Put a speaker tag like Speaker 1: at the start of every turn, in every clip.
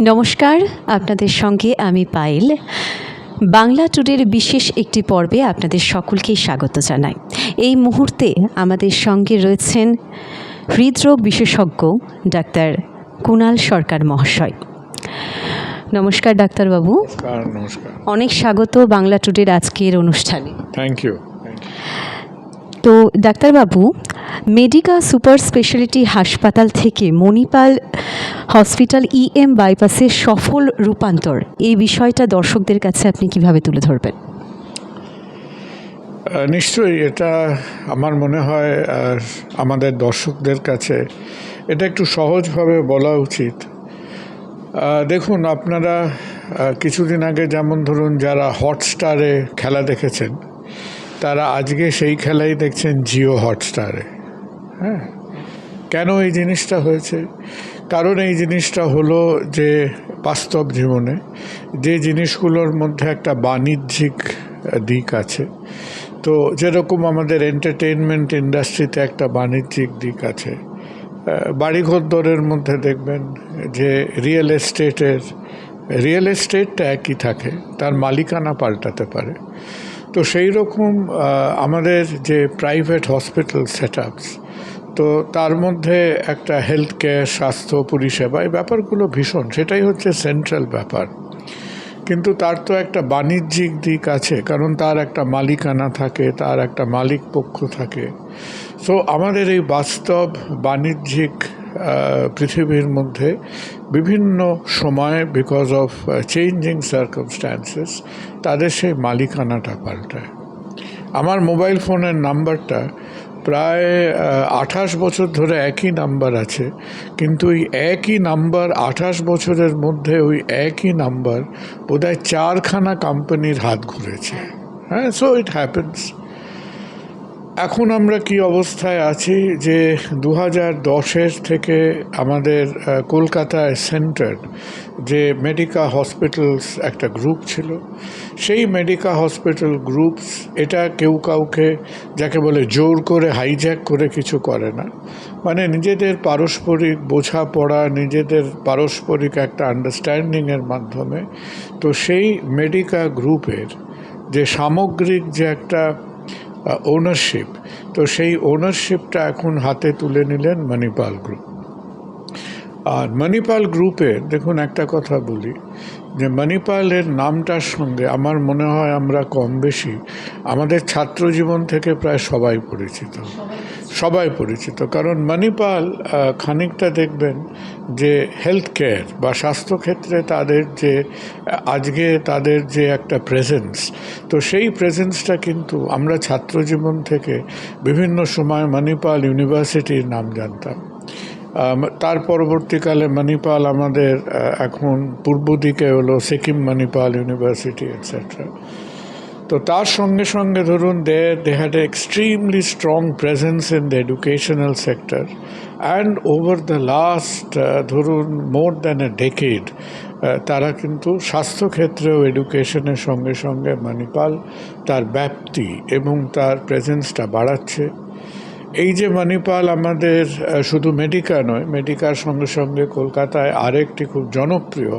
Speaker 1: নমস্কার আপনাদের সঙ্গে আমি পায়েল। বাংলা ট্যুরের বিশেষ একটি পর্বে আপনাদের সকলকেই স্বাগত জানাই। এই মুহূর্তে আমাদের সঙ্গে রয়েছেন হৃদরোগ বিশেষজ্ঞ ডাক্তার কুণাল সরকার মহাশয়। নমস্কার ডাক্তারবাবু।
Speaker 2: নমস্কার
Speaker 1: অনেক স্বাগত বাংলা ট্যুরের আজকের অনুষ্ঠানে।
Speaker 2: থ্যাংক ইউ
Speaker 1: তো ডাক্তারবাবু মেডিকা সুপার স্পেশালিটি হাসপাতাল থেকে মণিপাল হসপিটাল ইএম বাইপাসের সফল রূপান্তর, এই বিষয়টা দর্শকদের কাছে আপনি কীভাবে তুলে ধরবেন?
Speaker 2: নিশ্চয়ই এটা আমার মনে হয় আমাদের দর্শকদের কাছে এটা একটু সহজভাবে বলা উচিত। দেখুন, আপনারা কিছুদিন আগে যেমন ধরুন যারা হটস্টারে খেলা দেখেছেন তারা আজকে সেই খেলাই দেখছেন জিও হটস্টারে। হ্যাঁ? কেন এই জিনিসটা হয়েছে? কারণ এই জিনিসটা হলো যে বাস্তব জীবনে যে জিনিসগুলোর মধ্যে একটা বাণিজ্যিক দিক আছে, তো যেরকম আমাদের এন্টারটেনমেন্ট ইন্ডাস্ট্রিতে একটা বাণিজ্যিক দিক আছে বাড়িঘর দরের মধ্যে দেখবেন যে রিয়েল এস্টেটের রিয়েল এস্টেটটা একই থাকে, তার মালিকানা পাল্টাতে পারে। তো সেই রকম আমাদের যে প্রাইভেট হসপিটাল সেট তো তার মধ্যে একটা হেলথ কেয়ার স্বাস্থ্য, পরিষেবা, এই ব্যাপারগুলো ভীষণ। সেটাই হচ্ছে সেন্ট্রাল ব্যাপার। কিন্তু তার তো একটা বাণিজ্যিক দিক আছে, কারণ তার একটা মালিকানা থাকে, তার একটা মালিক পক্ষ থাকে। সো আমাদের এই বাস্তব, বাণিজ্যিক পৃথিবীর মধ্যে বিভিন্ন সময় বিকজ অফ চেঞ্জিং সার্কামস্ট্যান্সেস তাদের সেই মালিকানাটা পাল্টায়। আমার মোবাইল ফোনের নাম্বারটা প্রায় আঠাশ বছর ধরে একই নাম্বার আছে, কিন্তু ওই একই নাম্বার আঠাশ বছরের মধ্যে ওই একই নাম্বার বোধহয় চারখানা কোম্পানির হাত ঘুরেছে। হ্যাঁ সো ইট হ্যাপেন্স এখন আমরা কি অবস্থায় আছি যে দু হাজার দশের থেকে আমাদের কলকাতায় সেন্টার যে মেডিকা হসপিটালস একটা গ্রুপ ছিল, সেই মেডিকা হসপিটাল গ্রুপস, এটা কেউ কাউকে যাকে বলে জোর করে হাইজ্যাক করে কিছু করে না। মানে নিজেদের পারস্পরিক বোঝাপড়া, নিজেদের পারস্পরিক একটা আন্ডারস্ট্যান্ডিংয়ের মাধ্যমে, তো সেই মেডিকা গ্রুপের যে সামগ্রিক যে একটা ওনারশিপ তো সেই ওনারশিপটা এখন হাতে তুলে নিলেন মণিপাল গ্রুপ আর মণিপাল গ্রুপে দেখুন একটা কথা বলি। যে মণিপালের নামটার সঙ্গে আমার মনে হয় আমরা কম বেশি, আমাদের ছাত্র জীবন থেকে প্রায় সবাই পরিচিত। সবাই পরিচিত। কারণ মণিপাল খানিকটা দেখবেন যে হেলথ কেয়ার বা স্বাস্থ্যক্ষেত্রে তাদের যে, আজকে তাদের যে একটা প্রেজেন্স তো সেই প্রেজেন্সটা কিন্তু আমরা ছাত্র জীবন থেকে বিভিন্ন সময় মণিপাল ইউনিভার্সিটির নাম জানতাম। তার পরবর্তীকালে মণিপাল আমাদের এখন পূর্ব দিকে হলো সিকিম মণিপাল ইউনিভার্সিটি এটসেট্রা তো তার সঙ্গে সঙ্গে ধরুন, they they had extremely strong presence in the educational sector and over the last ধরুন মোর দ্যান এ ডেকেড তারা কিন্তু স্বাস্থ্যক্ষেত্রেও এডুকেশনের সঙ্গে সঙ্গে মণিপাল তার ব্যাপ্তি এবং তার প্রেজেন্সটা বাড়াচ্ছে। এই যে মণিপাল আমাদের শুধু মেডিকা নয় মেডিকার সঙ্গে সঙ্গে কলকাতায় আরেকটি খুব জনপ্রিয়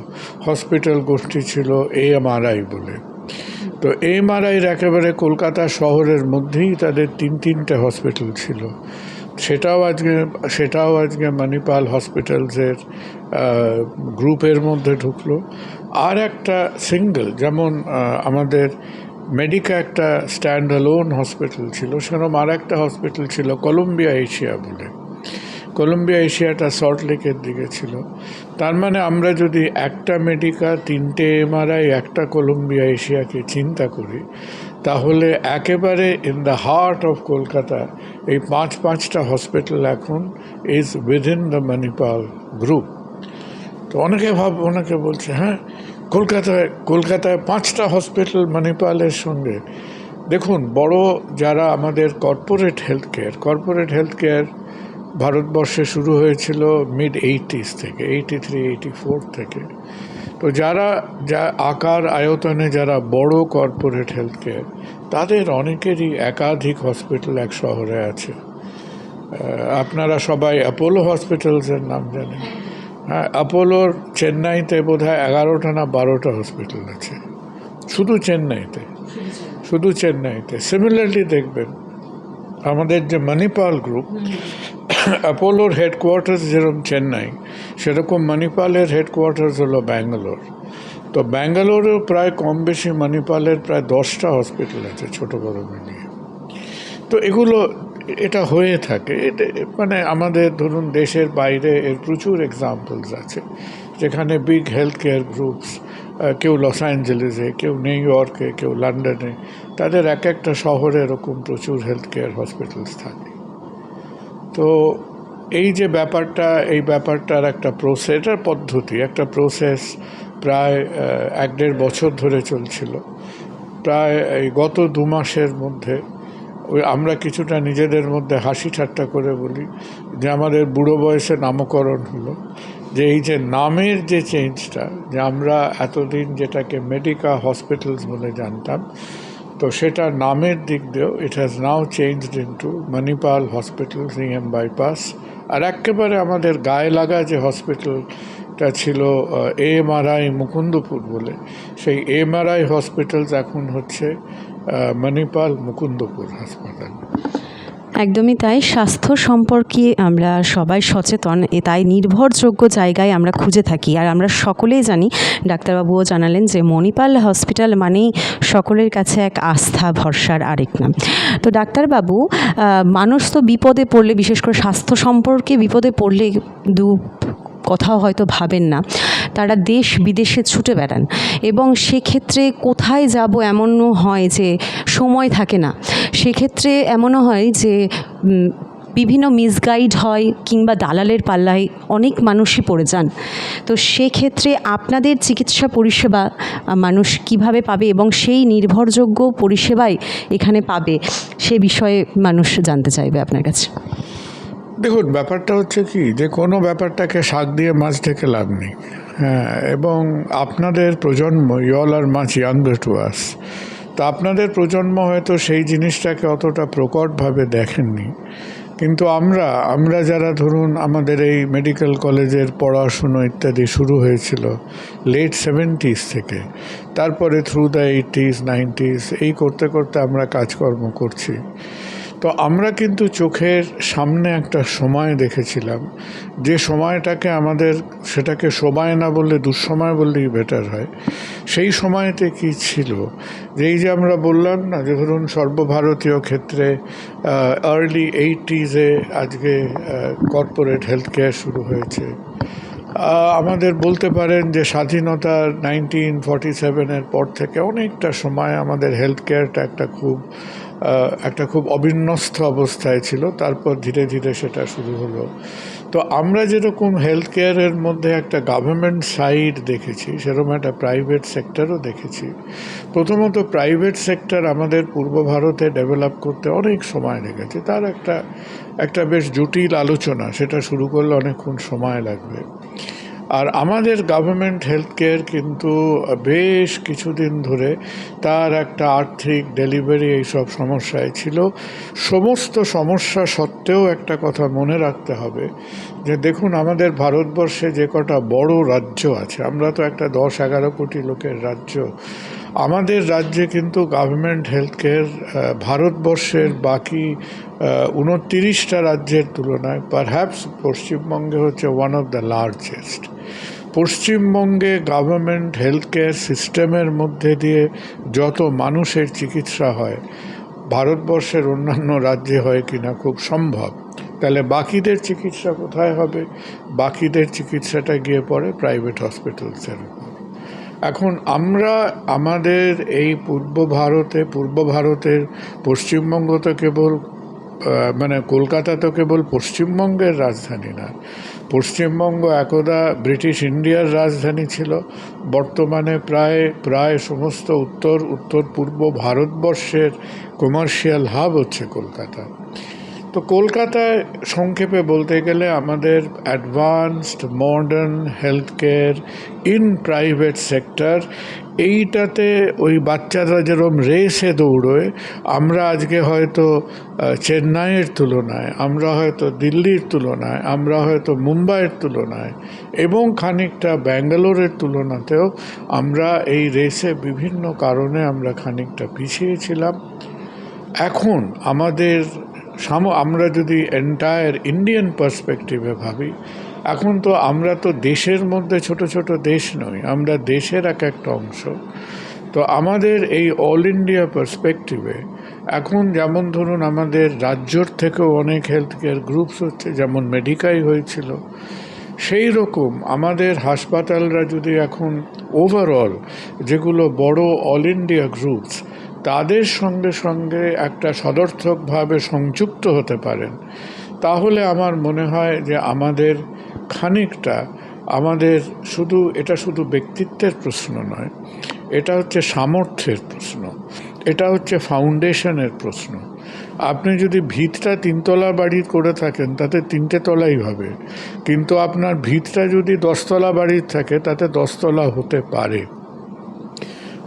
Speaker 2: হসপিটাল গোষ্ঠী ছিল এএমআরআই বলে। তো এএমআরআইয়ের একেবারে কলকাতা শহরের মধ্যেই তাদের তিন তিনটে হসপিটাল ছিল। সেটাও আজকে সেটাও আজকে মণিপাল হসপিটালসের গ্রুপের মধ্যে ঢুকলো। আর একটা সিঙ্গেল যেমন আমাদের মেডিকা একটা স্ট্যান্ড অ্যালোন হসপিটাল ছিল সেরকম আর একটা হসপিটাল ছিল কলম্বিয়া এশিয়া বলে। কলম্বিয়া এশিয়াটা সল্ট লেকের দিকে ছিল। তার মানে আমরা যদি একটা মেডিকা তিনটে এমআরআই একটা কলম্বিয়া এশিয়াকে চিন্তা করি, তাহলে একেবারে in the heart of Kolkata এই পাঁচ পাঁচটা হসপিটাল এখন is within the Manipal group তো অনেকে ভাব, অনেকে বলছে হ্যাঁ কলকাতায় কলকাতায় পাঁচটা হসপিটাল মণিপালের সঙ্গে। দেখুন, বড় যারা আমাদের corporate health care corporate health care ভারতবর্ষে শুরু হয়েছিল মিড এইটিস থেকে এইটি থ্রি এইটি ফোর থেকে। তো যারা, যা আকার আয়তনে যারা বড় কর্পোরেট হেলথ কেয়ার তাদের অনেকেরই একাধিক হসপিটাল এক শহরে আছে। আপনারা সবাই অ্যাপোলো হসপিটালসের নাম জানেন। হ্যাঁ অ্যাপোলোর চেন্নাইতে বোধ হয় এগারোটা না বারোটা হসপিটাল আছে। শুধু চেন্নাইতে। শুধু চেন্নাইতে। সিমিলারলি দেখবেন, আমাদের যে মণিপাল গ্রুপ অ্যাপোলোর হেডকোয়ার্টার্স যেরকম চেন্নাই, সেরকম মণিপালের হেডকোয়ার্টার্স হলো ব্যাঙ্গালোর তো ব্যাঙ্গালোরেও প্রায় কম বেশি মণিপালের প্রায় দশটা হসপিটাল আছে ছোটো বড় মিলিয়ে। তো এগুলো এটা হয়ে থাকে। মানে আমাদের ধরুন দেশের বাইরে এর প্রচুর এক্সাম্পলস আছে। যেখানে বিগ হেলথ কেয়ার গ্রুপস কেউ লস অ্যাঞ্জেলেসে কেউ নিউ ইয়র্কে কেউ লন্ডনে তাদের এক একটা শহরে এরকম প্রচুর হেলথ কেয়ার হসপিটালস থাকে। তো এই যে ব্যাপারটা, এই ব্যাপারটার একটা প্রসেস এটার পদ্ধতি, একটা প্রসেস প্রায় এক দেড় বছর ধরে চলছিল। প্রায় এই গত দু মাসের মধ্যে ওই আমরা কিছুটা নিজেদের মধ্যে হাসি ঠাট্টা করে বলি যে আমাদের বুড়ো বয়সে নামকরণ হলো। যে এই যে নামের যে চেঞ্জটা যে আমরা এতদিন যেটাকে মেডিকা হসপিটালস বলে জানতাম, তো সেটা নামের দিক দিয়েও it has now changed into Manipal hospital CM bypass আর একেবারে আমাদের গায়ে লাগা যে হসপিটালটা ছিল এএমআরআই মুকুন্দপুর বলে, সেই এএমআরআই হসপিটালস এখন হচ্ছে মণিপাল মুকুন্দপুর হাসপাতাল।
Speaker 1: একদমই তাই। স্বাস্থ্য সম্পর্কে আমরা সবাই সচেতন, এ তাই নির্ভরযোগ্য জায়গায় আমরা খুঁজে থাকি। আর আমরা সকলেই জানি, ডাক্তারবাবুও জানালেন যে মণিপাল হসপিটাল মানেই সকলের কাছে এক আস্থা, ভরসার আরেক নাম। তো ডাক্তারবাবু মানুষ তো বিপদে পড়লে, বিশেষ করে স্বাস্থ্য সম্পর্কে বিপদে পড়লে দু কথাও হয়তো ভাবেন না। তারা দেশ বিদেশে ছুটে বেড়ান এবং সেক্ষেত্রে কোথায় যাব এমনও হয় যে সময় থাকে না। সেক্ষেত্রে এমনও হয় যে বিভিন্ন মিসগাইড হয় কিংবা দালালের পাল্লায় অনেক মানুষই পড়ে যান। তো সেক্ষেত্রে আপনাদের চিকিৎসা পরিষেবা মানুষ কীভাবে পাবে এবং সেই নির্ভরযোগ্য পরিষেবাই এখানে পাবে, সে বিষয়ে মানুষ জানতে চাইবে আপনার কাছে।
Speaker 2: দেখুন, ব্যাপারটা হচ্ছে কি, যে কোনো ব্যাপারটাকে শাক দিয়ে মাছ থেকে লাভ নেই। হ্যাঁ এবং আপনাদের প্রজন্ম ইয়ল আর মাছ ইয়াঙ্গার টু আস তো আপনাদের প্রজন্ম হয়তো সেই জিনিসটাকে অতটা প্রকটভাবে দেখেননি। কিন্তু আমরা আমরা যারা ধরুন আমাদের এই মেডিকেল কলেজের পড়াশুনো ইত্যাদি শুরু হয়েছিল লেট সেভেন্টিস থেকে, তারপরে থ্রু দ্য এইটিস নাইনটিস এই করতে করতে আমরা কাজকর্ম করছি। তো আমরা কিন্তু চোখের সামনে একটা সময় দেখেছিলাম। যে সময়টাকে আমাদের সেটাকে সময় না বললে, দুঃসময় বললেই বেটার হয়। সেই সময়তে কি ছিল? যে এই যে আমরা বললাম না, যে ধরুন সর্বভারতীয় ক্ষেত্রে আর্লি এইটিজে আজকে কর্পোরেট হেলথ কেয়ার শুরু হয়েছে। আমাদের বলতে পারেন যে স্বাধীনতা নাইনটিন ফর্টি সেভেনের পর থেকে অনেকটা সময় আমাদের হেলথ কেয়ারটা একটা খুব একটা খুব অবিন্যস্ত অবস্থায় ছিল, তারপর ধীরে ধীরে সেটা শুরু হলো। তো আমরা যেরকম হেলথ কেয়ারের মধ্যে একটা গভর্নমেন্ট সাইড দেখেছি, সেরকম একটা প্রাইভেট সেক্টরও দেখেছি। প্রথমত প্রাইভেট সেক্টর আমাদের পূর্ব ভারতে ডেভেলপ করতে অনেক সময় লেগেছে। তার একটা একটা বেশ জটিল আলোচনা, সেটা শুরু করলে অনেকক্ষণ সময় লাগবে। আর আমাদের গভর্নমেন্ট হেলথ কেয়ার কিন্তু বেশ কিছুদিন ধরে তার একটা আর্থিক ডেলিভারি এইসব সমস্যায় ছিল। সমস্ত সমস্যা সত্ত্বেও একটা কথা মনে রাখতে হবে যে দেখুন, আমাদের ভারতবর্ষে যে কটা বড় রাজ্য আছে, আমরা তো একটা দশ এগারো কোটি লোকের রাজ্য। আমাদের রাজ্যে কিন্তু গভর্নমেন্ট হেলথ কেয়ার ভারতবর্ষের বাকি উনত্রিশটা রাজ্যের তুলনায় পারহ্যাপস পশ্চিমবঙ্গে হচ্ছে ওয়ান অফ দ্য লার্জেস্ট পশ্চিমবঙ্গে গভর্নমেন্ট হেলথ কেয়ার সিস্টেমের মধ্যে দিয়ে যত মানুষের চিকিৎসা হয়, ভারতবর্ষের অন্যান্য রাজ্যে হয় কিনা খুব সম্ভব। তাহলে বাকিদের চিকিৎসা কোথায় হবে? বাকিদের চিকিৎসাটা গিয়ে পড়ে প্রাইভেট হসপিটালসের এখন আমরা আমাদের এই পূর্ব ভারতে, পূর্ব ভারতের পশ্চিমবঙ্গ তো কেবল মানে কলকাতা তো কেবল পশ্চিমবঙ্গের রাজধানী না। পশ্চিমবঙ্গ একদা ব্রিটিশ ইন্ডিয়ার রাজধানী ছিল। বর্তমানে প্রায় প্রায় সমস্ত উত্তর উত্তর পূর্ব ভারতবর্ষের কমার্শিয়াল হাব হচ্ছে কলকাতা। তো কলকাতায় সংক্ষেপে বলতে গেলে আমাদের advanced modern health care in private sector এইটাতে ওই বাচ্চারা যেরকম রেসে দৌড়োয়, আমরা আজকে হয়তো চেন্নাইয়ের তুলনায়, আমরা হয়তো দিল্লির তুলনায়, আমরা হয়তো মুম্বাইয়ের তুলনায় এবং খানিকটা ব্যাঙ্গালোরের তুলনাতেও আমরা এই রেসে বিভিন্ন কারণে আমরা খানিকটা পিছিয়ে ছিলাম। এখন আমাদের সাম, আমরা যদি এন্টায়ার ইন্ডিয়ান পার্সপেক্টিভে ভাবি, এখন তো আমরা তো দেশের মধ্যে ছোট ছোট দেশ নই, আমরা দেশের এক একটা অংশ। তো আমাদের এই অল ইন্ডিয়া পার্সপেক্টিভে এখন যেমন ধরুন আমাদের রাজ্যর থেকেও অনেক হেলথ কেয়ার গ্রুপস হচ্ছে, যেমন মেডিকাই হয়েছিল, সেই রকম আমাদের হাসপাতালরা যদি এখন ওভারঅল যেগুলো বড় অল ইন্ডিয়া গ্রুপস তাদের সঙ্গে সঙ্গে একটা সদর্থকভাবে সংযুক্ত হতে পারেন, তাহলে আমার মনে হয় যে আমাদের খানিকটা, আমাদের শুধু, এটা শুধু ব্যক্তিত্বের প্রশ্ন নয়, এটা হচ্ছে সামর্থ্যের প্রশ্ন, এটা হচ্ছে ফাউন্ডেশনের প্রশ্ন। আপনি যদি ভিতটা তিনতলা বাড়ি করে থাকেন, তাতে তিনটে তলাই হবে, কিন্তু আপনার ভিতটা যদি দশতলা বাড়ির থাকে, তাতে দশতলা হতে পারে।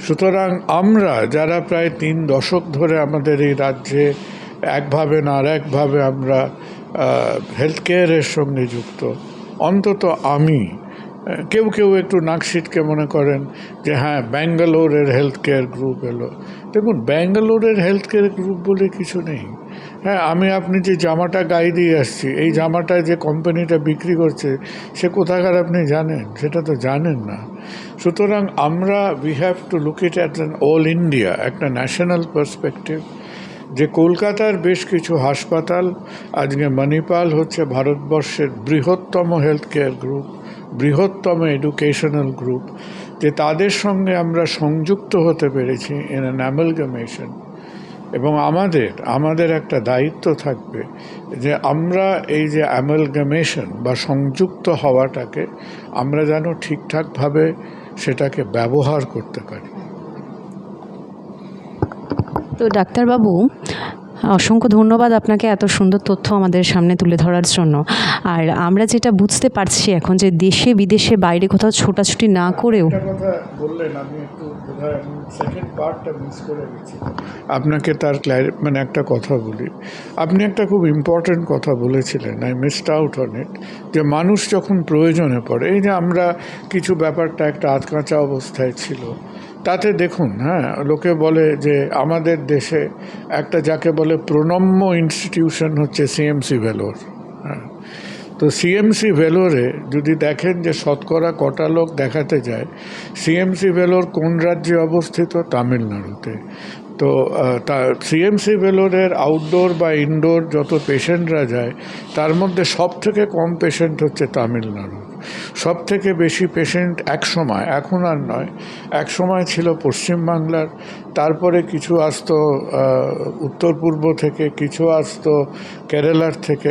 Speaker 2: সুতরাং আমরা যারা প্রায় তিন দশক ধরে আমাদের এই রাজ্যে একভাবে না আর একভাবে আমরা হেলথ কেয়ারের সঙ্গে যুক্ত, অন্তত আমি কেউ কেউ একটু নাকশিটকে মনে করেন যে হ্যাঁ ব্যাঙ্গালোরের হেলথ কেয়ার গ্রুপ এলো। দেখুন, ব্যাঙ্গালোরের হেলথ কেয়ার গ্রুপ বলে কিছু নেই। হ্যাঁ আমি, আপনি যে জামাটা গায়ে দিয়ে আসছি, এই জামাটা যে কোম্পানিটা বিক্রি করছে, সে কোথাকার আপনি জানেন? সেটা তো জানেন না। সুতরাং আমরা we have to look it at an all India একটা ন্যাশনাল পার্সপেক্টিভ যে কলকাতার বেশ কিছু হাসপাতাল, আজকে মণিপাল হচ্ছে ভারতবর্ষের বৃহত্তম হেলথ কেয়ার গ্রুপ বৃহত্তম এডুকেশনাল গ্রুপ যে তাদের সঙ্গে আমরা সংযুক্ত হতে পেরেছি ইন অ্যান অ্যামালগামেশন এবং আমাদের আমাদের একটা দায়িত্ব থাকবে যে আমরা এই যে অ্যামালগামেশন বা সংযুক্ত হওয়াটাকে আমরা যেন ঠিকঠাকভাবে সেটাকে ব্যবহার করতে পারি।
Speaker 1: তো ডাক্তারবাবু অসংখ্য ধন্যবাদ আপনাকে এত সুন্দর তথ্য আমাদের সামনে তুলে ধরার জন্য। আর আমরা যেটা বুঝতে পারছি এখন যে দেশে, বিদেশে, বাইরে কোথাও ছোটাছুটি না করেও
Speaker 2: আপনাকে তার মানে একটা কথা বলি। আপনি একটা খুব ইম্পর্ট্যান্ট কথা বলেছিলেন I missed out on it যে মানুষ যখন প্রয়োজনে পড়ে, এই যে আমরা কিছু ব্যাপারটা একটা আধকাঁচা অবস্থায় ছিল তাতে দেখুন হ্যাঁ লোকে বলে যে আমাদের দেশে একটা যাকে বলে প্রণম্য ইনস্টিটিউশন হচ্ছে সিএমসি ভেলোর হ্যাঁ। তো সিএমসি ভেলোরে যদি দেখেন যে শতকরা কটা লোক দেখাতে যায় সিএমসি ভেলোর কোন রাজ্যে অবস্থিত? তামিলনাড়ুতে। তো আহ, তা সিএমসি ভেলোরের আউটডোর বা ইনডোর যত পেশেন্টরা যায় তার মধ্যে সব থেকে কম পেশেন্ট হচ্ছে তামিলনাড়ু। সব থেকে বেশি পেশেন্ট এক সময় এখন আর নয় এক সময় ছিল পশ্চিমবাংলার তারপরে কিছু আসতো উত্তর পূর্ব থেকে কিছু আসতো কেরালার থেকে।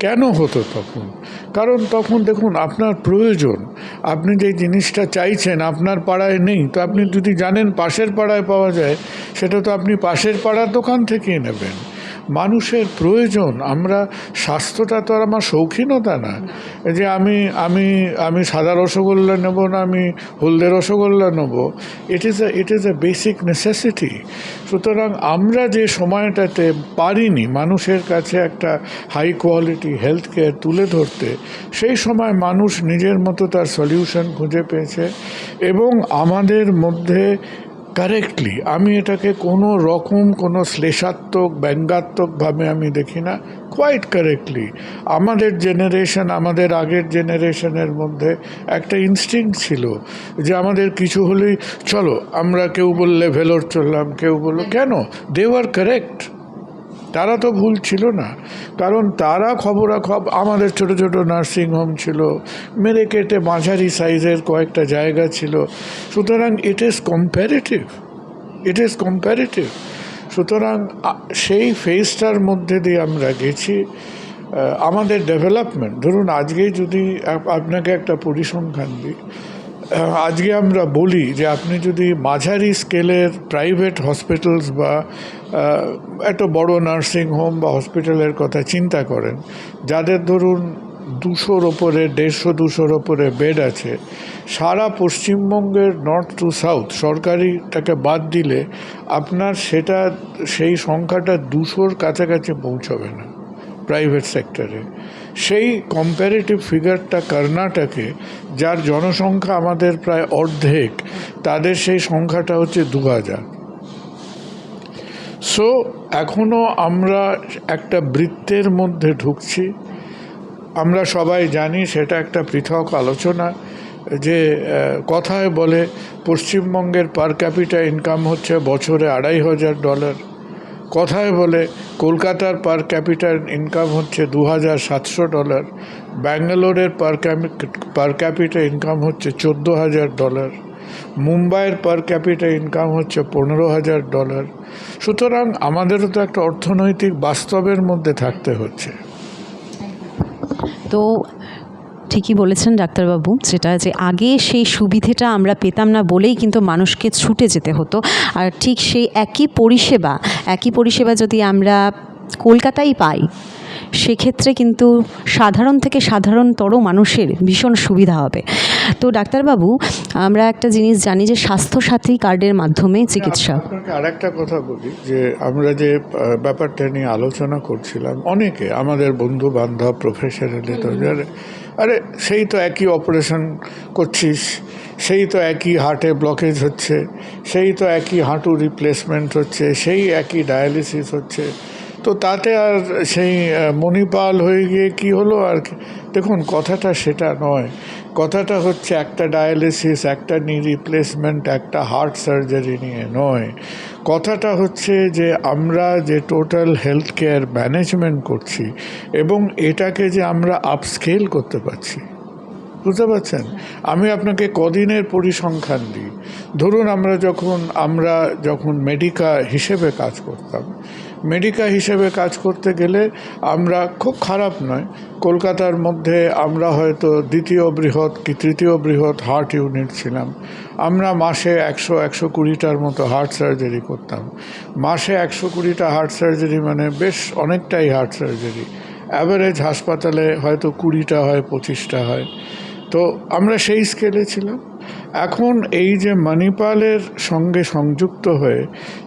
Speaker 2: কেন হতো তখন? কারণ তখন দেখুন, আপনার প্রয়োজন। আপনি যে জিনিসটা চাইছেন, আপনার পাড়ায় নেই, তো আপনি যদি জানেন পাশের পাড়ায় পাওয়া যায়, সেটা তো আপনি পাশের পাড়ার দোকান থেকেই নেবেন। মানুষের প্রয়োজন। আমরা স্বাস্থ্যটা তো আর আমার শৌখিনতা না। যে আমি আমি আমি সাদা রসগোল্লা নেব না আমি হলদে রসগোল্লা নেব। It is a it is a basic necessity সুতরাং আমরা যে সময়টাতে পারিনি মানুষের কাছে একটা হাই কোয়ালিটি হেলথ কেয়ার তুলে ধরতে সেই সময় মানুষ নিজের মতো তার সলিউশন খুঁজে পেয়েছে এবং আমাদের মধ্যে কারেক্টলি আমি এটাকে কোনো রকম, কোনো শ্লেষাত্মক ব্যঙ্গাত্মকভাবে আমি দেখি না। কোয়াইট কারেক্টলি আমাদের জেনারেশন আমাদের আগের জেনারেশনের মধ্যে একটা ইনস্টিং ছিল যে আমাদের কিছু হলেই, চলো, আমরা কেউ বললে ভেলোর চললাম, কেউ বলল, কেন? দে কারেক্ট তারা তো ভুল ছিল না। কারণ তারা খবরাখব, আমাদের ছোট ছোট নার্সিংহোম ছিল, মেরে কেটে মাঝারি সাইজের কয়েকটা জায়গা ছিল। সুতরাং it is comparative it is comparative সুতরাং সেই ফেজটার মধ্যে দিয়ে আমরা গেছি। আমাদের ডেভেলপমেন্ট ধরুন আজকে যদি আপনাকে একটা পরিসংখ্যান দিই। আজকে আমরা বলি যে আপনি যদি মাঝারি স্কেলের প্রাইভেট হসপিটালস বা একটা বড় নার্সিং হোম বা হসপিটালের কথা চিন্তা করেন, যাদের ধরুন দুশোর ওপরে, দেড়শো দুশোর ওপরে বেড আছে, সারা পশ্চিমবঙ্গের নর্থ টু সাউথ সরকারিটাকে বাদ দিলে আপনার সেটা, সেই সংখ্যাটা দুশোর কাছাকাছি পৌঁছবে না প্রাইভেট সেক্টরে। সেই কম্প্যারেটিভ ফিগারটা কর্ণাটকে, যার জনসংখ্যা আমাদের প্রায় অর্ধেক, তাদের সেই সংখ্যাটা হচ্ছে দু হাজার। সো এখনও আমরা একটা বৃত্তের মধ্যে ঢুকছি। আমরা সবাই জানি সেটা একটা পৃথক আলোচনা, যে কথায় বলে পশ্চিমবঙ্গের পার ক্যাপিটা ইনকাম হচ্ছে বছরে আড়াই হাজার ডলার কথায় বলে, কলকাতার পার ক্যাপিটাল ইনকাম হচ্ছে দু হাজার সাতশো ডলার, ব্যাঙ্গালোরের পার পার ক্যাপিটা ইনকাম হচ্ছে চোদ্দ হাজার ডলার, মুম্বাইয়ের পার ক্যাপিটা ইনকাম হচ্ছে পনেরো হাজার ডলার। সুতরাং আমাদেরও তো একটা অর্থনৈতিক বাস্তবের মধ্যে থাকতে হচ্ছে।
Speaker 1: তো ঠিকই বলেছেন ডাক্তারবাবু যেটা যে আগে সেই সুবিধেটা আমরা পেতাম না বলেই কিন্তু মানুষকে ছুটে যেতে হতো। আর ঠিক সেই একই পরিষেবা একই পরিষেবা যদি আমরা কলকাতায় পাই সেক্ষেত্রে কিন্তু সাধারণ থেকে সাধারণতর মানুষের ভীষণ সুবিধা হবে। তো ডাক্তারবাবু আমরা একটা জিনিস জানি যে স্বাস্থ্যসাথী কার্ডের মাধ্যমে চিকিৎসা।
Speaker 2: আর একটা কথা বলি যে আমরা যে ব্যাপারটা নিয়ে আলোচনা করছিলাম অনেকে আমাদের বন্ধু বান্ধব প্রফেশনালি তো আরে সেই তো একই অপারেশন করছিস, সেই তো একই হার্টে ব্লকেজ হচ্ছে, সেই তো একই হাঁটু রিপ্লেসমেন্ট হচ্ছে, সেই একই ডায়ালিসিস হচ্ছে। তো তাতে আর সেই মণিপাল হয়ে গিয়ে কি হলো আর দেখুন, কথাটা সেটা নয়। কথাটা হচ্ছে একটা ডায়ালিসিস একটা নি রিপ্লেসমেন্ট একটা হার্ট সার্জারি নিয়ে নয়। কথাটা হচ্ছে যে আমরা যে টোটাল হেলথ কেয়ার ম্যানেজমেন্ট করছি এবং এটাকে যে আমরা আপস্কেল করতে পারছি, বুঝতে পারছেন? আমি আপনাকে কদিনের পরিসংখ্যান দিই। ধরুন আমরা যখন আমরা যখন মেডিকা হিসেবে কাজ করতাম মেডিকা হিসেবে কাজ করতে গেলে আমরা খুব খারাপ নয়। কলকাতার মধ্যে আমরা হয়তো দ্বিতীয় বৃহৎ কি তৃতীয় বৃহৎ হার্ট ইউনিট ছিলাম। আমরা মাসে একশো একশো কুড়িটার মতো হার্ট সার্জারি করতাম। মাসে একশো কুড়িটা হার্ট সার্জারি মানে বেশ অনেকটাই হার্ট সার্জারি অ্যাভারেজ হাসপাতালে হয়তো কুড়িটা হয়, পঁচিশটা হয়। তো আমরা সেই স্কেলে ছিলাম। এখন এই যে মণিপালের সঙ্গে সংযুক্ত হয়ে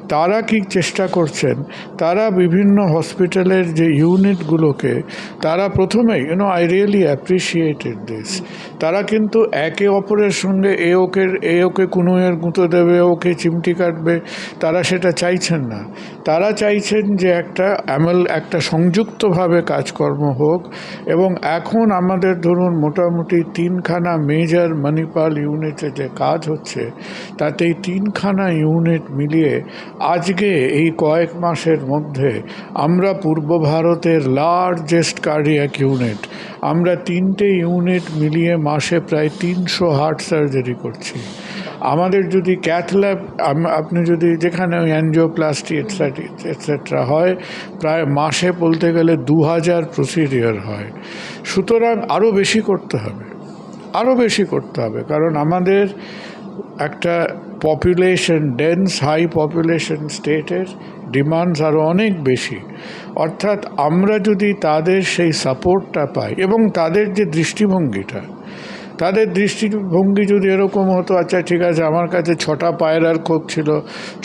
Speaker 2: তারা কি চেষ্টা করছেন? তারা বিভিন্ন হসপিটালের যে ইউনিটগুলোকে, তারা প্রথমেই you know I really appreciated this তারা কিন্তু একে অপরের সঙ্গে এ ওকে এ ওকে কুনুয়ের গুঁতো দেবে ওকে চিমটি কাটবে, তারা সেটা চাইছেন না। তারা চাইছেন যে একটা অ্যামেল, একটা সংযুক্তভাবে কাজকর্ম হোক এবং এখন আমাদের ধরুন মোটামুটি তিনখানা মেজর মণিপাল ইউনিটে যে কাজ হচ্ছে তাতে এই তিনখানা ইউনিট মিলিয়ে আজকে এই কয়েক মাসের মধ্যে আমরা পূর্ব ভারতের লার্জেস্ট কার্ডিয়াক ইউনিট আমরা তিনটে ইউনিট মিলিয়ে মাসে প্রায় তিনশো হার্ট সার্জারি করছি। আমাদের যদি ক্যাথল্যাব আপনি যদি যেখানে ওই অ্যানজিওপ্লাস্টি এটসেট্রা এটসেট্রা হয়, প্রায় মাসে বলতে গেলে দু হাজার প্রসিডিওর হয়। সুতরাং আরও বেশি করতে হবে। আরও বেশি করতে হবে। কারণ আমাদের একটা পপুলেশন ডেন্স হাই পপুলেশন স্টেটের ডিমান্ডস আরও অনেক বেশি। অর্থাৎ আমরা যদি তাদের সেই সাপোর্টটা পাই এবং তাদের যে দৃষ্টিভঙ্গিটা, তাদের দৃষ্টিভঙ্গি যদি এরকম হতো আচ্ছা ঠিক আছে, আমার কাছে ছটা পায়রার কোপ ছিল,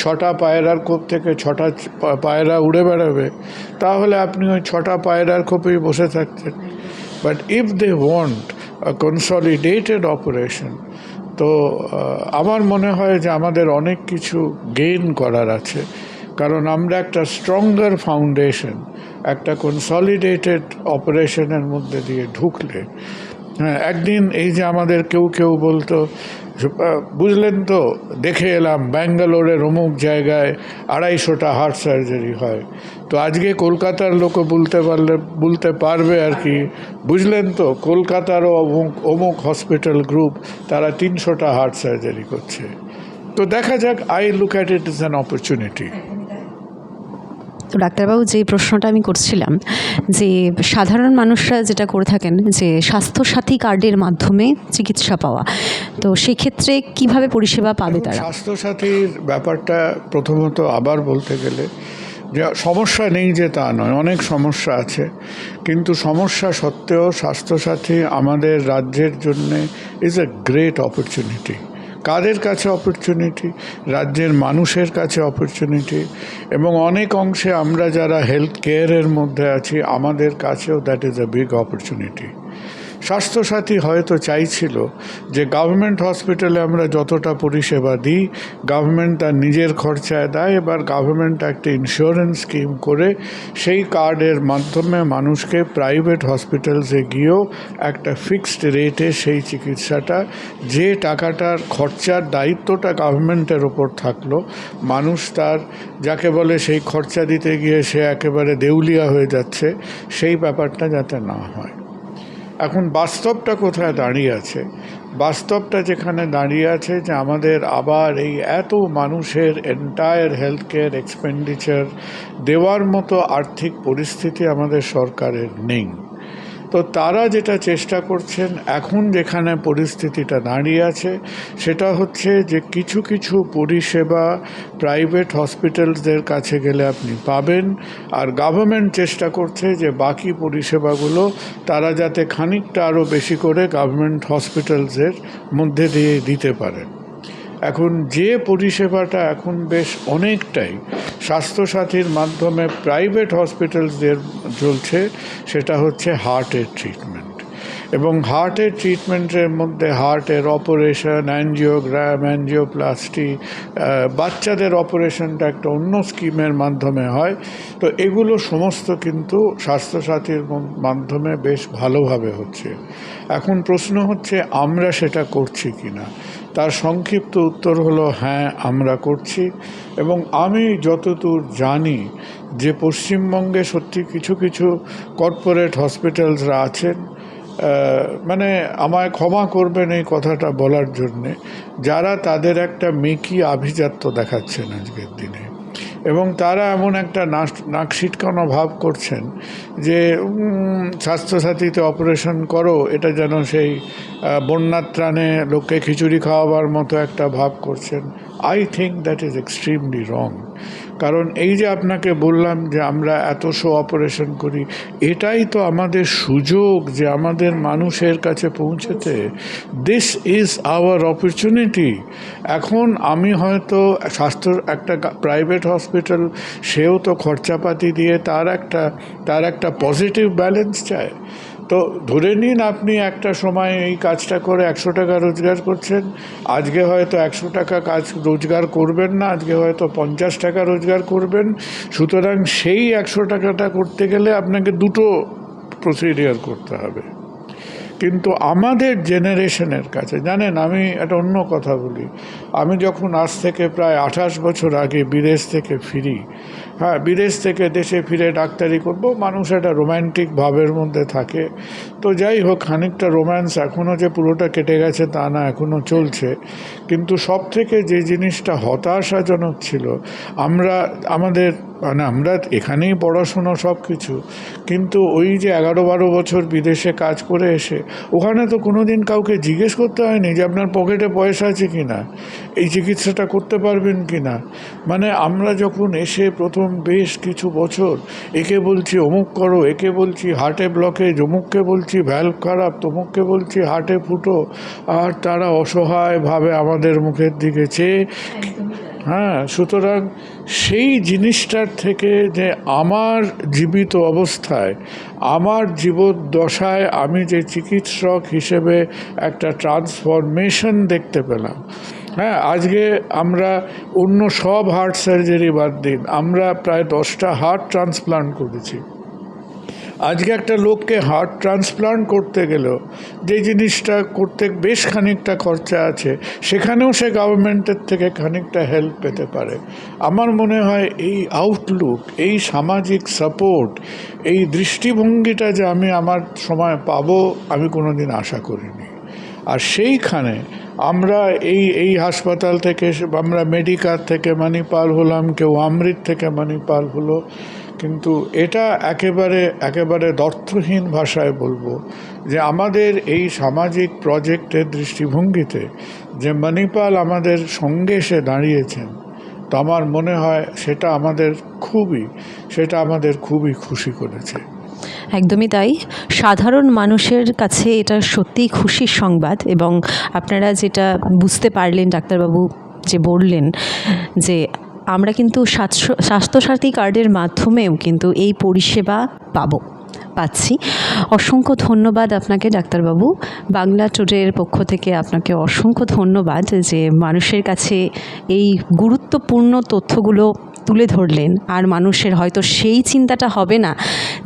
Speaker 2: ছটা পায়রার কোপ থেকে ছটা পায়রা উড়ে বেড়াবে, তাহলে আপনি ওই ছটা পায়রার কোপেই বসে থাকতেন। But if they want consolidated operation তো আমার মনে হয় যে আমাদের অনেক কিছু গেইন করার আছে। কারণ আমরা একটা স্ট্রঙ্গার ফাউন্ডেশন একটা কনসলিডেটেড অপারেশনের মধ্যে দিয়ে ঢুকলে হ্যাঁ একদিন এই যে আমাদের কেউ কেউ বলতো বুঝলেন তো, দেখে এলাম, ব্যাঙ্গালোরের অমুক জায়গায় আড়াইশোটা হার্ট সার্জারি হয়। তো আজকে কলকাতার লোকও বলতে পারলে বলতে পারবে আর কি। বুঝলেন তো কলকাতারও অমুক অমুক হসপিটাল গ্রুপ তারা তিনশোটা হার্ট সার্জারি করছে। তো দেখা যাক I look at it is an opportunity
Speaker 1: তো ডাক্তারবাবু যে প্রশ্নটা আমি করছিলাম যে সাধারণ মানুষরা যেটা করে থাকেন যে স্বাস্থ্যসাথী কার্ডের মাধ্যমে চিকিৎসা পাওয়া তো সেক্ষেত্রে কীভাবে পরিষেবা পাবে তারা?
Speaker 2: স্বাস্থ্যসাথীর ব্যাপারটা প্রথমত আবার বলতে গেলে যে, সমস্যা নেই যে তা নয়, অনেক সমস্যা আছে। কিন্তু সমস্যা সত্ত্বেও স্বাস্থ্যসাথী আমাদের রাজ্যের জন্যে ইজ এ গ্রেট অপরচুনিটি কাদের কাছে অপরচুনিটি রাজ্যের মানুষের কাছে অপরচুনিটি এবং অনেক অংশে আমরা যারা হেলথ কেয়ারের মধ্যে আছি, আমাদের কাছেও that is a big opportunity Swasthya Sathi হয়তো চাইছিল যে গভর্নমেন্ট হসপিটালে আমরা যতটা পরিষেবা দিই গভর্নমেন্ট তার নিজের খরচায় দেয়, এবার গভর্নমেন্ট একটা ইন্স্যুরেন্স স্কিম করে সেই কার্ডের মাধ্যমে মানুষকে প্রাইভেট হসপিটালসে গিয়েও একটা ফিক্সড রেটে সেই চিকিৎসাটা, যে টাকাটার খরচার দায়িত্বটা গভর্নমেন্টের ওপর থাকল, মানুষ তার যাকে বলে সেই খরচা দিতে গিয়ে সে একেবারে দেউলিয়া হয়ে যাচ্ছে, সেই ব্যাপারটা যাতে না হয়। এখন বাস্তবটা কোথায় দাঁড়িয়ে আছে? বাস্তবটা যেখানে দাঁড়িয়ে আছে যে আমাদের আবার এই এত মানুষের এন্টায়ার হেলথ কেয়ার এক্সপেন্ডিচার দেওয়ার মতো আর্থিক পরিস্থিতি আমাদের সরকারের নেই। তো তারা যেটা চেষ্টা করছেন এখন যেখানে পরিস্থিতিটা দাঁড়িয়ে আছে, সেটা হচ্ছে যে কিছু কিছু পরিষেবা প্রাইভেট হসপিটালসদের কাছে গেলে আপনি পাবেন আর গভর্নমেন্ট চেষ্টা করছে যে বাকি পরিষেবাগুলো তারা যাতে খানিকটা আরও বেশি করে গভর্নমেন্ট হসপিটালসের মধ্যে দিয়ে দিতে পারেন। এখন যে পরিষেবাটা এখন বেশ অনেকটাই স্বাস্থ্যসাথীর মাধ্যমে প্রাইভেট হসপিটালসদের চলছে সেটা হচ্ছে হার্টের ট্রিটমেন্ট এবং হার্টের ট্রিটমেন্টের মধ্যে হার্টের অপারেশন অ্যানজিওগ্রাম অ্যানজিওপ্লাস্টি বাচ্চাদের অপারেশনটা একটা অন্য স্কিমের মাধ্যমে হয়। তো এগুলো সমস্ত কিন্তু স্বাস্থ্যসাথীর মাধ্যমে বেশ ভালোভাবে হচ্ছে। এখন প্রশ্ন হচ্ছে, আমরা সেটা করছি কি না তার সংক্ষিপ্ত উত্তর হলো হ্যাঁ আমরা করছি। এবং আমি যতদূর জানি, যে পশ্চিমবঙ্গে সত্যি কিছু কিছু কর্পোরেট হসপিটালসরা আছেন মানে আমায় ক্ষমা করবেন এই কথাটা বলার জন্যে যারা তাদের একটা মেকি আভিজাত্য দেখাচ্ছেন আজকের দিনে। এবং তারা এমন একটা নাক সিটকানো ভাব করছেন যে স্বাস্থ্যসাথীতে অপারেশন করো এটা যেন সেই আহ, বন্যার ত্রাণে লোককে খিচুড়ি খাওয়াবার মতো একটা ভাব করছেন। I think that is extremely wrong কারণ এই যে আপনাকে বললাম যে আমরা এত শো অপারেশন করি, এটাই তো আমাদের সুযোগ যে আমাদের মানুষের কাছে পৌঁছেতে দিস ইজ আওয়ার অপরচুনিটি এখন আমি হয়তো স্বাস্থ্য একটা প্রাইভেট হসপিটাল সেও তো খরচাপাতি দিয়ে তার একটা তার একটা পজিটিভ ব্যালেন্স চায়। তো ধরে নিন আপনি একটা সময় এই কাজটা করে একশো টাকা রোজগার করছেন, আজকে হয়তো একশো টাকা কাজ রোজগার করবেন না, আজকে হয়তো পঞ্চাশ টাকা রোজগার করবেন, সুতরাং সেই একশো টাকাটা করতে গেলে আপনাকে দুটো প্রসিডিয়ার করতে হবে। কিন্তু আমাদের জেনারেশনের কাছে, জানেন আমি একটা অন্য কথা বলি, আমি যখন আজ থেকে প্রায় আঠাশ বছর আগে বিদেশ থেকে ফিরি হ্যাঁ বিদেশ থেকে দেশে ফিরে ডাক্তারি করব। মানুষ একটা রোম্যান্টিক ভাবের মধ্যে থাকে। তো যাই হোক, খানিকটা রোম্যান্স এখনও যে পুরোটা কেটে গেছে তা না এখনও চলছে। কিন্তু সব থেকে যে জিনিসটা হতাশাজনক ছিল, আমরা, আমাদের মানে আমরা এখানেই পড়াশুনো সব কিছু কিন্তু ওই যে এগারো বারো বছর বিদেশে কাজ করে এসে, ওখানে তো কোনো দিন কাউকে জিজ্ঞেস করতে হয়নি যে আপনার পকেটে পয়সা আছে কি না এই চিকিৎসাটা করতে পারবেন কি না মানে আমরা যখন এসে প্রথম বেশ কিছু বছর। একে বলছি অমুক করো একে বলছি হার্টে ব্লকেজ অমুককে বলছি ভ্যালভ খারাপ তমুককে বলছি হার্টে ফুটো। আর তারা অসহায়ভাবে আমাদের মুখের দিকে চেয়ে হ্যাঁ সুতরাং সেই জিনিসটার থেকে যে আমার জীবিত অবস্থায় আমার জীবদ্দশায় আমি যে চিকিৎসক হিসেবে একটা ট্রান্সফরমেশন দেখতে পেলাম হ্যাঁ আজকে আমরা অন্য সব হার্ট সার্জারি বাদ দিন। আমরা প্রায় দশটা হার্ট ট্রান্সপ্লান্ট করেছি। আজকে একটা লোককে হার্ট ট্রান্সপ্লান্ট করতে গেলেও যে জিনিসটা করতে বেশ খানিকটা খরচা আছে, সেখানেও সে গভর্নমেন্টের থেকে খানিকটা হেল্প পেতে পারে। আমার মনে হয় এই আউটলুক এই সামাজিক সাপোর্ট এই দৃষ্টিভঙ্গিটা যে আমি আমার সময় পাবো, আমি কোনো দিন আশা করিনি। আর সেইখানে আমরা এই এই হাসপাতাল থেকে আমরা মেডিকার থেকে মানিপাল হলাম, কেউ অমৃত থেকে মানিপাল হলো। কিন্তু এটা একেবারে একেবারে দর্থহীন ভাষায় বলব যে আমাদের এই সামাজিক প্রজেক্টের দৃষ্টিভঙ্গিতে যে মণিপাল আমাদের সঙ্গে এসে দাঁড়িয়েছেন, তো আমার মনে হয় সেটা আমাদের খুবই, সেটা আমাদের খুবই খুশি করেছে।
Speaker 1: একদমই তাই। সাধারণ মানুষের কাছে এটা সত্যিই খুশির সংবাদ এবং আপনারা যেটা বুঝতে পারলেন, ডাক্তারবাবু যে বললেন যে আমরা কিন্তু স্বাস্থ্য, স্বাস্থ্যসাথী কার্ডের মাধ্যমেও কিন্তু এই পরিষেবা পাবো, পাচ্ছি। অসংখ্য ধন্যবাদ আপনাকে, ডাক্তারবাবু। বাংলা টুডের পক্ষ থেকে আপনাকে অসংখ্য ধন্যবাদ যে মানুষের কাছে এই গুরুত্বপূর্ণ তথ্যগুলো তুলে ধরলেন। আর মানুষের হয়তো সেই চিন্তাটা হবে না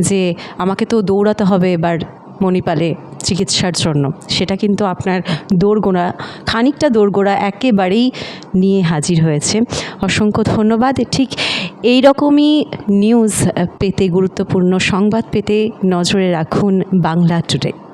Speaker 1: যে আমাকে তো দৌড়াতে হবে এবার মণিপালে চিকিৎসার জন্য। সেটা কিন্তু আপনার দোরগোড়া, খানিকটা দোরগোড়া একেবারেই নিয়ে হাজির হয়েছে। অসংখ্য ধন্যবাদ। ঠিক এই রকমই নিউজ পেতে, গুরুত্বপূর্ণ সংবাদ পেতে নজরে রাখুন বাংলা টুডে।